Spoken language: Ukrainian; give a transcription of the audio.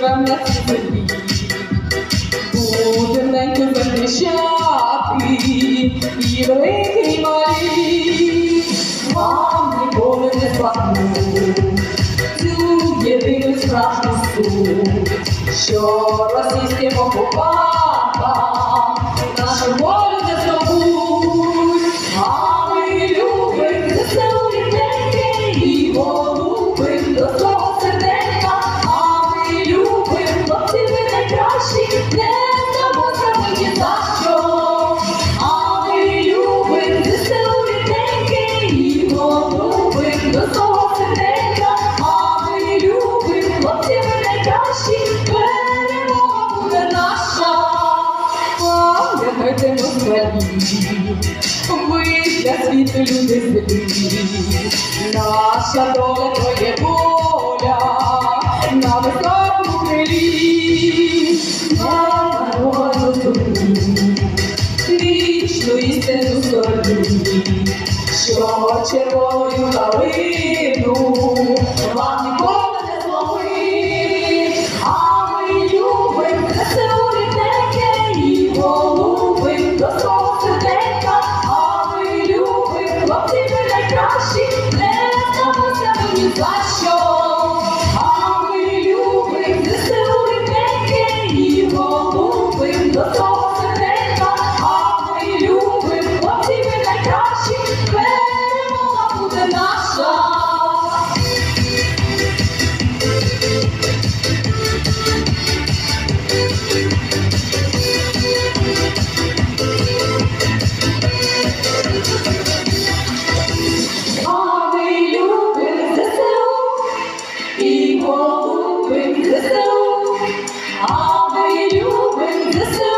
вам на цій землі, будем неньку захищати, і великий і малі, вам ніколи не слабну, цю єдину страшну суть, що російським окупантам нашу волю ви для світу люди землі, наша доля твоє воля. На високому крилі, на народу зубі, вічну істину сторону, що червоною калину. All they do when this is